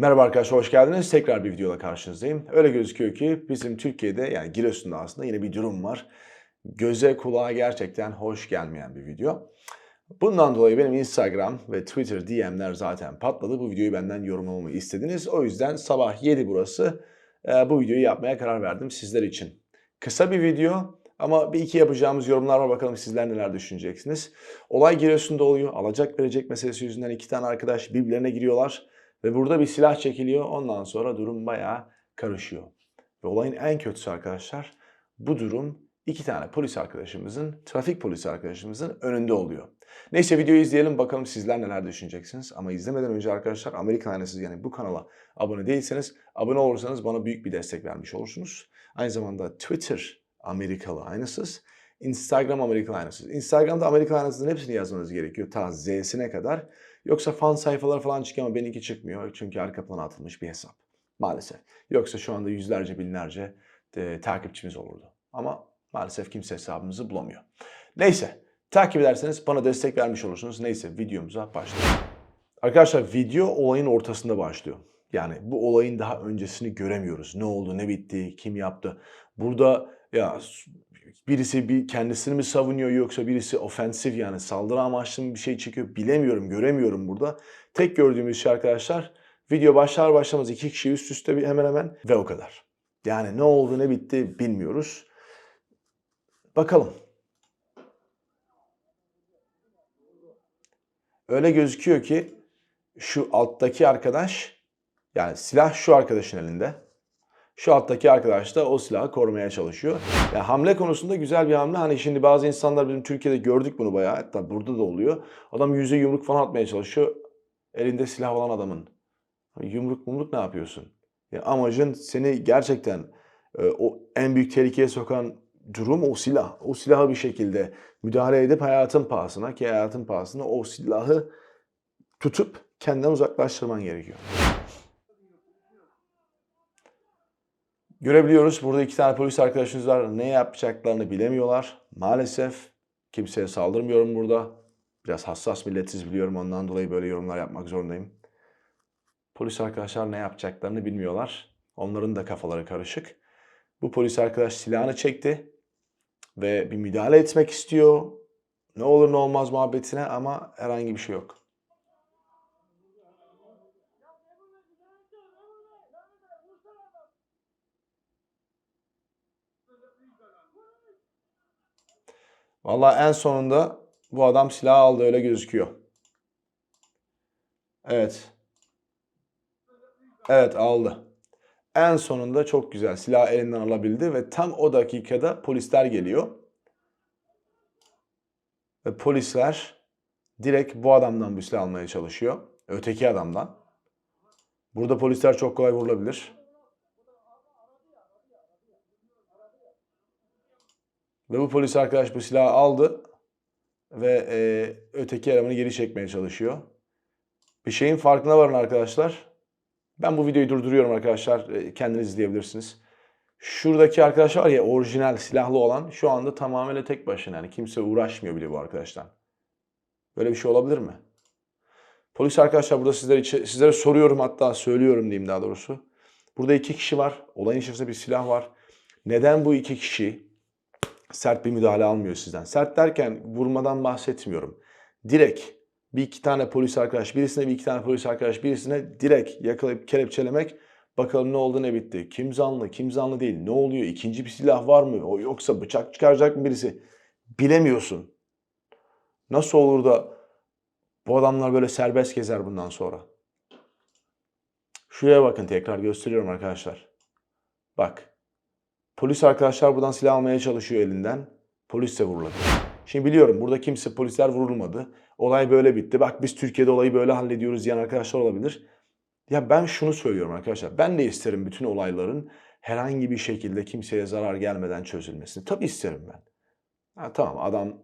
Merhaba arkadaşlar hoş geldiniz. Tekrar bir videoda karşınızdayım. Öyle gözüküyor ki bizim Türkiye'de yani Giresun'da aslında yine bir durum var. Göze kulağa gerçekten hoş gelmeyen bir video. Bundan dolayı benim Instagram ve Twitter DM'ler zaten patladı. Bu videoyu benden yorumlamamı istediniz. O yüzden sabah 7 burası e, bu videoyu yapmaya karar verdim sizler için. Kısa bir video ama bir iki yapacağımız yorumlar var. Bakalım sizler neler düşüneceksiniz. Olay Giresun'da oluyor. Alacak verecek meselesi yüzünden iki tane arkadaş birbirlerine giriyorlar. Ve burada bir silah çekiliyor. Ondan sonra durum bayağı karışıyor. Ve olayın en kötüsü arkadaşlar bu durum iki tane polis arkadaşımızın, trafik polisi arkadaşımızın önünde oluyor. Neyse videoyu izleyelim bakalım sizler neler düşüneceksiniz. Ama izlemeden önce arkadaşlar Amerikan Aynası yani bu kanala abone değilseniz abone olursanız bana büyük bir destek vermiş olursunuz. Aynı zamanda Twitter Amerikalı Aynasız, Instagram Amerikalı Aynasız. Instagram'da Amerikalı Aynasız'ın hepsini yazmanız gerekiyor ta Z'sine kadar. Yoksa fan sayfaları falan çıkıyor ama benimki çıkmıyor. Çünkü arka plana atılmış bir hesap. Maalesef. Yoksa şu anda yüzlerce binlerce e, takipçimiz olurdu. Ama maalesef kimse hesabımızı bulamıyor. Neyse. Takip ederseniz bana destek vermiş olursunuz. Neyse videomuza başlayalım. Arkadaşlar video olayın ortasında başlıyor. Yani bu olayın daha öncesini göremiyoruz. Ne oldu, ne bitti, kim yaptı. Burada ya birisi bir kendisini mi savunuyor yoksa birisi ofensif yani saldırı amaçlı mı bir şey çekiyor bilemiyorum, göremiyorum burada. Tek gördüğümüz şey arkadaşlar video başlar başlamaz iki kişi üst üste bir hemen hemen ve o kadar. Yani ne oldu ne bitti bilmiyoruz. Bakalım. Öyle gözüküyor ki şu alttaki arkadaş yani silah şu arkadaşın elinde. Şu alttaki arkadaş da o silahı korumaya çalışıyor. Yani hamle konusunda güzel bir hamle. Hani şimdi bazı insanlar bizim Türkiye'de gördük bunu bayağı. Hatta burada da oluyor. Adam yüze yumruk falan atmaya çalışıyor. Elinde silah olan adamın. Hani Yumruk mumruk ne yapıyorsun? Ya amacın seni gerçekten e, o en büyük tehlikeye sokan durum o silah. O silahı bir şekilde müdahale edip hayatın pahasına ki hayatın pahasına o silahı tutup kendinden uzaklaştırman gerekiyor. Görebiliyoruz burada iki tane polis arkadaşımız var. Ne yapacaklarını bilemiyorlar. Maalesef kimseye saldırmıyorum burada. Biraz hassas milletiz biliyorum ondan dolayı böyle yorumlar yapmak zorundayım. Polis arkadaşlar ne yapacaklarını bilmiyorlar. Onların da kafaları karışık. Bu polis arkadaş silahını çekti ve bir müdahale etmek istiyor. Ne olur ne olmaz muhabbetine ama herhangi bir şey yok. Vallahi en sonunda bu adam silah aldı öyle gözüküyor. Evet. Evet aldı. En sonunda çok güzel silah elinden alabildi ve tam o dakikada polisler geliyor. Ve polisler direkt bu adamdan bu silah almaya çalışıyor. Öteki adamdan. Burada polisler çok kolay vurulabilir. Ve bu polis arkadaş bu silahı aldı ve e, öteki elemanı geri çekmeye çalışıyor. Bir şeyin farkına varın arkadaşlar. Ben bu videoyu durduruyorum arkadaşlar. E, kendiniz izleyebilirsiniz. Şuradaki arkadaş var ya orijinal silahlı olan şu anda tamamen tek başına. Yani kimse uğraşmıyor bile bu arkadaştan. Böyle bir şey olabilir mi? Polis arkadaşlar burada sizlere, sizlere soruyorum hatta söylüyorum diyeyim daha doğrusu. Burada iki kişi var. Olayın içerisinde bir silah var. Neden bu iki kişi sert bir müdahale almıyor sizden. Sert derken vurmadan bahsetmiyorum. Direkt bir iki tane polis arkadaş, birisine bir iki tane polis arkadaş, birisine direkt yakalayıp kelepçelemek. Bakalım ne oldu ne bitti. Kim zanlı, kim zanlı değil. Ne oluyor? İkinci bir silah var mı? O yoksa bıçak çıkaracak mı birisi? Bilemiyorsun. Nasıl olur da bu adamlar böyle serbest gezer bundan sonra? Şuraya bakın tekrar gösteriyorum arkadaşlar. Bak. Polis arkadaşlar buradan silah almaya çalışıyor elinden. Polis de vuruladı. Şimdi biliyorum burada kimse polisler vurulmadı. Olay böyle bitti. Bak biz Türkiye'de olayı böyle hallediyoruz diyen arkadaşlar olabilir. Ya ben şunu söylüyorum arkadaşlar. Ben de isterim bütün olayların herhangi bir şekilde kimseye zarar gelmeden çözülmesini. Tabii isterim ben. Ha, tamam adam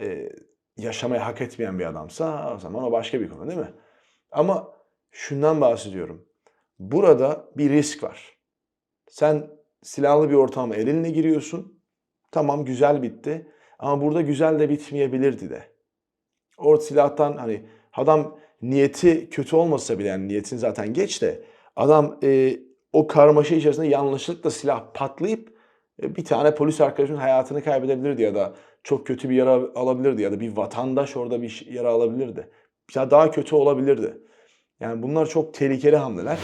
e, yaşamayı hak etmeyen bir adamsa o zaman o başka bir konu değil mi? Ama şundan bahsediyorum. Burada bir risk var. Sen silahlı bir ortama elinle giriyorsun. Tamam güzel bitti. Ama burada güzel de bitmeyebilirdi de. O silahtan hani Adam niyeti kötü olmasa bile yani niyetin zaten geç de adam e, o karmaşa içerisinde yanlışlıkla silah patlayıp e, bir tane polis arkadaşının hayatını kaybedebilirdi ya da çok kötü bir yara alabilirdi ya da bir vatandaş orada bir yara alabilirdi. Ya daha kötü olabilirdi. Yani bunlar çok tehlikeli hamleler.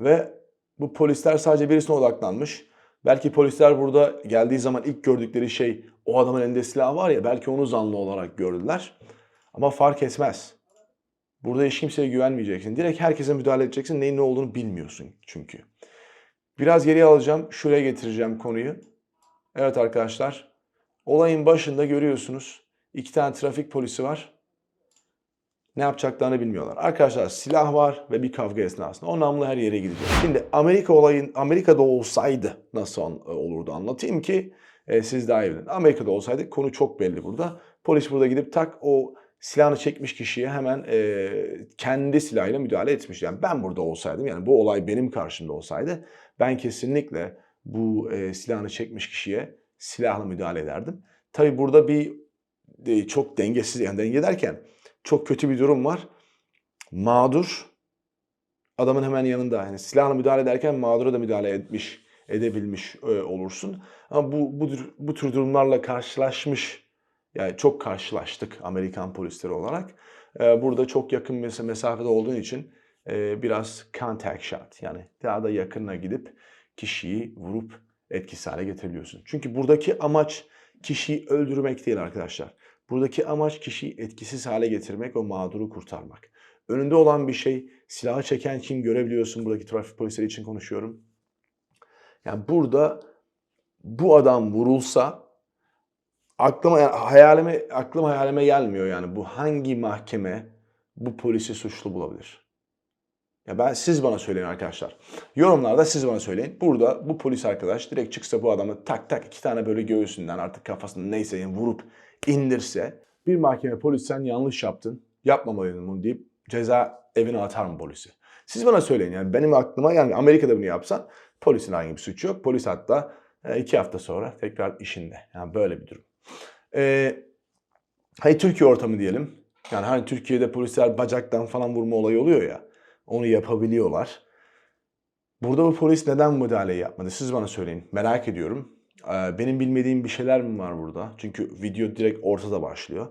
Ve bu polisler sadece birisine odaklanmış. Belki polisler burada geldiği zaman ilk gördükleri şey o adamın elinde silah var ya belki onu zanlı olarak gördüler. Ama fark etmez. Burada hiç kimseye güvenmeyeceksin. Direkt herkese müdahale edeceksin. Neyin ne olduğunu bilmiyorsun çünkü. Biraz geriye alacağım. Şuraya getireceğim konuyu. Evet arkadaşlar. Olayın başında görüyorsunuz. iki tane trafik polisi var. Ne yapacaklarını bilmiyorlar. Arkadaşlar silah var ve bir kavga esnasında. O namlu her yere gidecek. Şimdi Amerika olayın Amerika'da olsaydı nasıl an- olurdu anlatayım ki e, siz daha iyi bilin. Amerika'da olsaydı konu çok belli burada. Polis burada gidip tak o silahını çekmiş kişiye hemen e, kendi silahıyla müdahale etmiş. Yani ben burada olsaydım yani bu olay benim karşımda olsaydı ben kesinlikle bu e, silahını çekmiş kişiye silahla müdahale ederdim. Tabi burada bir e, çok dengesiz yani denge derken çok kötü bir durum var. Mağdur adamın hemen yanında. Yani silahla müdahale ederken mağdura da müdahale etmiş, edebilmiş e, olursun. Ama bu, bu, bu tür durumlarla karşılaşmış, yani çok karşılaştık Amerikan polisleri olarak. E, burada çok yakın mes- mesafede olduğun için e, biraz contact shot yani daha da yakınına gidip kişiyi vurup etkisiz hale getirebiliyorsun. Çünkü buradaki amaç kişiyi öldürmek değil arkadaşlar. Buradaki amaç kişiyi etkisiz hale getirmek, o mağduru kurtarmak. Önünde olan bir şey, silahı çeken kim görebiliyorsun. Buradaki trafik polisleri için konuşuyorum. Yani burada bu adam vurulsa aklıma hayalime aklım hayalime gelmiyor yani bu hangi mahkeme bu polisi suçlu bulabilir? Ya ben siz bana söyleyin arkadaşlar. Yorumlarda siz bana söyleyin. Burada bu polis arkadaş direkt çıksa bu adamı tak tak iki tane böyle göğsünden artık kafasından neyse yani vurup indirse bir mahkeme polis sen yanlış yaptın yapmamalıydın bunu deyip ceza evine atar mı polisi? Siz bana söyleyin yani benim aklıma yani Amerika'da bunu yapsan polisin herhangi bir suçu yok. Polis hatta e, iki hafta sonra tekrar işinde. Yani böyle bir durum. Ee, hani Türkiye ortamı diyelim. Yani hani Türkiye'de polisler bacaktan falan vurma olayı oluyor ya. Onu yapabiliyorlar. Burada bu polis neden müdahaleyi yapmadı? Siz bana söyleyin. Merak ediyorum. Ee, benim bilmediğim bir şeyler mi var burada? Çünkü video direkt ortada başlıyor.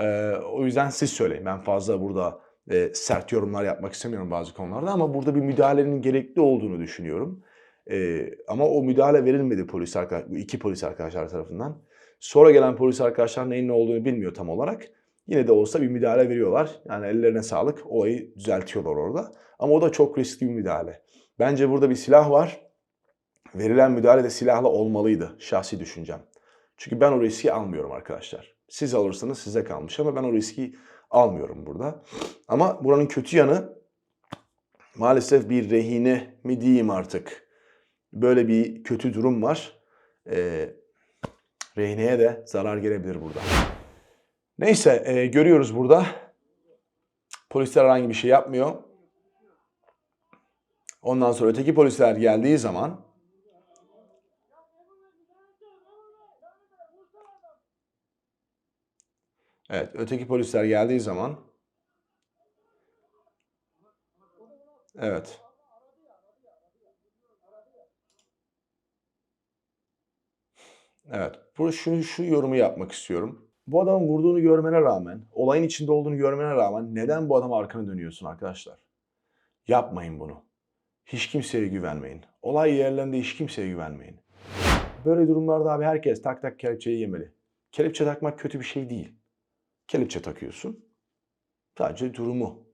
Ee, o yüzden siz söyleyin. Ben fazla burada e, sert yorumlar yapmak istemiyorum bazı konularda ama burada bir müdahalenin gerekli olduğunu düşünüyorum. Ee, ama o müdahale verilmedi polis arkadaş, iki polis arkadaşlar tarafından. Sonra gelen polis arkadaşlar neyin ne olduğunu bilmiyor tam olarak. Yine de olsa bir müdahale veriyorlar. Yani ellerine sağlık. Olayı düzeltiyorlar orada. Ama o da çok riskli bir müdahale. Bence burada bir silah var. Verilen müdahale de silahla olmalıydı. Şahsi düşüncem. Çünkü ben o riski almıyorum arkadaşlar. Siz alırsanız size kalmış ama ben o riski almıyorum burada. Ama buranın kötü yanı maalesef bir rehine mi diyeyim artık. Böyle bir kötü durum var. Ee, rehineye de zarar gelebilir burada. Neyse e, görüyoruz burada. Polisler herhangi bir şey yapmıyor. Ondan sonra öteki polisler geldiği zaman Evet, öteki polisler geldiği zaman Evet. Evet. Bu şu, şu yorumu yapmak istiyorum. Bu adamın vurduğunu görmene rağmen, olayın içinde olduğunu görmene rağmen neden bu adama arkanı dönüyorsun arkadaşlar? Yapmayın bunu. Hiç kimseye güvenmeyin. Olay yerlerinde hiç kimseye güvenmeyin. Böyle durumlarda abi herkes tak tak kelepçeyi yemeli. Kelepçe takmak kötü bir şey değil. Kelepçe takıyorsun. Sadece durumu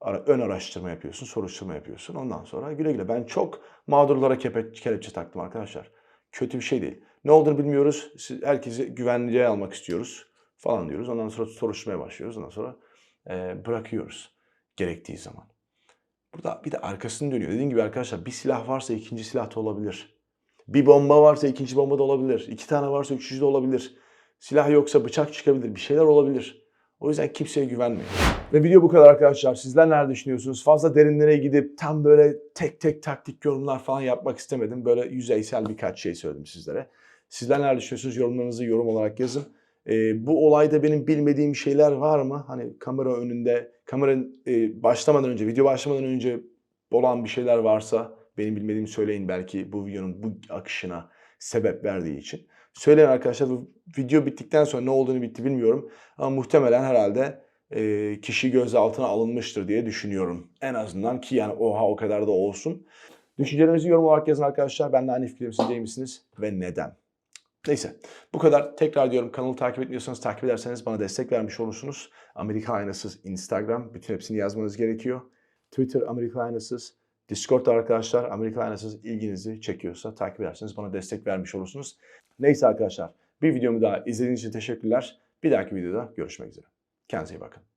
ara- ön araştırma yapıyorsun, soruşturma yapıyorsun. Ondan sonra güle güle. Ben çok mağdurlara kepe, kelepçe taktım arkadaşlar. Kötü bir şey değil. Ne olduğunu bilmiyoruz. Siz, herkesi güvenceye almak istiyoruz falan diyoruz. Ondan sonra soruşturmaya başlıyoruz. Ondan sonra e, bırakıyoruz gerektiği zaman. Burada bir de arkasını dönüyor. Dediğim gibi arkadaşlar bir silah varsa ikinci silah da olabilir. Bir bomba varsa ikinci bomba da olabilir. İki tane varsa üçüncü de olabilir. Silah yoksa bıçak çıkabilir. Bir şeyler olabilir. O yüzden kimseye güvenmeyin. Ve video bu kadar arkadaşlar. Sizler neler düşünüyorsunuz? Fazla derinlere gidip tam böyle tek tek taktik yorumlar falan yapmak istemedim. Böyle yüzeysel birkaç şey söyledim sizlere. Sizler neler düşünüyorsunuz? Yorumlarınızı yorum olarak yazın. E, bu olayda benim bilmediğim şeyler var mı? Hani kamera önünde, kameranın e, başlamadan önce, video başlamadan önce olan bir şeyler varsa benim bilmediğimi söyleyin belki bu videonun bu akışına sebep verdiği için. Söyleyin arkadaşlar bu video bittikten sonra ne olduğunu bitti bilmiyorum. Ama muhtemelen herhalde e, kişi gözaltına alınmıştır diye düşünüyorum. En azından ki yani oha o kadar da olsun. Düşüncelerinizi yorum olarak yazın arkadaşlar. Ben de aynı fikrimde misiniz ve neden? Neyse bu kadar. Tekrar diyorum kanalı takip etmiyorsanız takip ederseniz bana destek vermiş olursunuz. Amerika Aynasız Instagram. Bütün hepsini yazmanız gerekiyor. Twitter Amerika Aynasız. Discord arkadaşlar Amerika Aynasız ilginizi çekiyorsa takip ederseniz bana destek vermiş olursunuz. Neyse arkadaşlar bir videomu daha izlediğiniz için teşekkürler. Bir dahaki videoda görüşmek üzere. Kendinize iyi bakın.